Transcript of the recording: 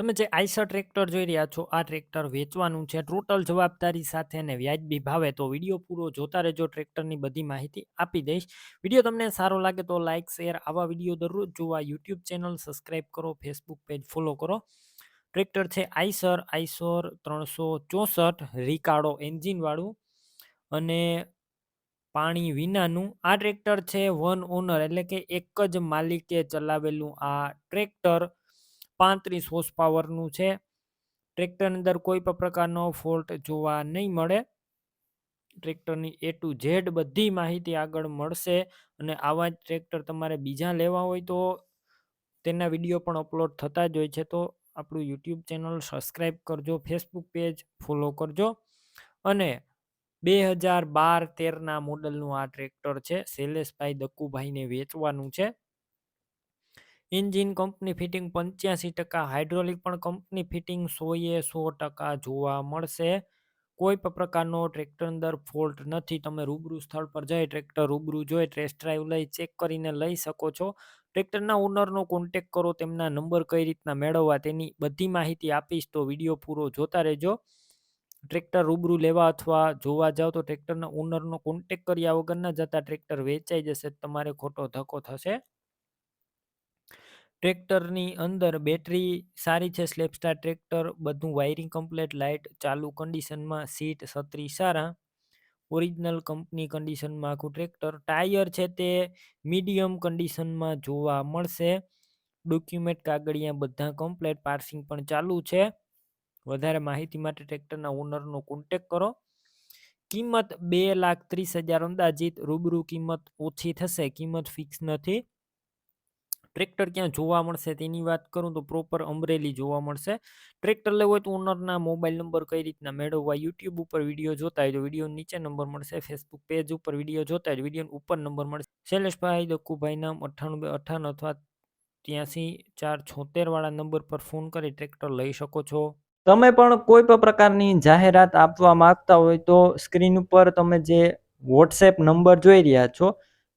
તમે જે Eicher tractor જોઈ રહ્યા છો, આ ટ્રેક્ટર વેચવાનું છે. ટોટલ જવાબદારી સાથે અને વ્યાજબી ભાવે તો વીડિયો પૂરો જોતા રહેજો. ટ્રેક્ટરની બધી માહિતી આપી દઈશ. વીડિયો તમને સારો લાગે તો લાઇક શેર, આવા વીડિયો દરરોજ જોવા યુટ્યુબ ચેનલ સબસ્ક્રાઈબ કરો, ફેસબુક પેજ ફોલો કરો. ટ્રેક્ટર છે આઈસર આઈસર ત્રણસો ચોસઠ રિકાર્ડો એન્જિનવાળું અને પાણી વિનાનું. આ ટ્રેક્ટર છે વન ઓનર, એટલે કે એક જ માલિકે ચલાવેલું આ ટ્રેક્ટર. પાંત્રીસ હોર્સ પાવરનું છે. ટ્રેક્ટરની અંદર કોઈ પણ પ્રકારનો ફોલ્ટ જોવા નહીં મળે. ટ્રેક્ટરની એ ટુ ઝેડ બધી માહિતી આગળ મળશે અને આવા જ ટ્રેક્ટર તમારે બીજા લેવા હોય તો તેના વીડિયો પણ અપલોડ થતા જ હોય છે. તો આપણું યુટ્યુબ ચેનલ સબસ્ક્રાઈબ કરજો ફેસબુક પેજ ફોલો કરજો. અને બે હજાર બાર તેરના મોડલનું આ ટ્રેક્ટર છે. શૈલેષભાઈ દક્કુભાઈને વેચવાનું છે. એન્જિન કંપની ફિટિંગ પંચ્યાસી ટકા, હાઇડ્રોલિક પણ કંપની ફિટિંગ સોએ સો ટકા જોવા મળશે. કોઈ પણ પ્રકારનો ટ્રેક્ટર અંદર ફોલ્ટ નથી. તમે રૂબરૂ સ્થળ પર જઈ ટ્રેક્ટર રૂબરૂ જોઈ ટેસ્ટ ડ્રાઈવ લઈ ચેક કરીને લઈ શકો છો. ટ્રેક્ટરના ઓનરનો કોન્ટેક કરો, તેમના નંબર કઈ રીતના મેળવવા તેની બધી માહિતી આપીશ તો વીડિયો પૂરો જોતા રહેજો. ટ્રેક્ટર રૂબરૂ લેવા અથવા જોવા જાઓ તો ટ્રેક્ટરના ઓનરનો કોન્ટેક કર્યા વગરના જતા ટ્રેક્ટર વેચાઈ જશે, તમારે ખોટો ધક્કો થશે. ટ્રેક્ટરની અંદર બેટરી સારી છે સ્લેપસ્ટાર ટ્રેક્ટર, બધું વાયરિંગ કમ્પ્લેટ, લાઇટ ચાલુ કન્ડિશનમાં, સીટ છત્રી સારા. ઓરિજિનલ કંપની કન્ડિશનમાં આખું ટ્રેક્ટર. ટાયર છે તે મીડિયમ કન્ડિશનમાં જોવા મળશે. ડોક્યુમેન્ટ, કાગળિયા બધા કમ્પ્લેટ. પાર્સિંગ પણ ચાલુ છે. વધારે માહિતી માટે ટ્રેક્ટરના ઓનરનો કોન્ટેક કરો. કિંમત બે લાખ ત્રીસ હજાર અંદાજિત. રૂબરૂ કિંમત ઓછી થશે. કિંમત ફિક્સ નથી. ટ્રેક્ટર ક્યાં જોવા મળશે તેની વાત કરું તો પ્રોપર અમરેલી જોવા મળશે. ટ્રેક્ટર લેવું હોય તો ઓનરના મોબાઈલ નંબર કઈ રીતના મેળવવા યુટ્યુબ ઉપર વીડિયો જોતા હોય તો વીડિયો નીચે નંબર મળશે ફેસબુક પેજ ઉપર વીડિયો જોતા હોય વીડિયો ઉપર નંબર મળશે. શૈલેષભાઈ દક્કુભાઈ નામ અઠ્ઠાણું બે અથવા ત્યાંસી ચાર છોતેર વાળા નંબર પર ફોન કરી ટ્રેક્ટર લઈ શકો છો. તમે પણ કોઈ પણ પ્રકારની જાહેરાત આપવા માંગતા હોય તો સ્ક્રીન ઉપર તમે જે વોટ્સએપ નંબર જોઈ રહ્યા છો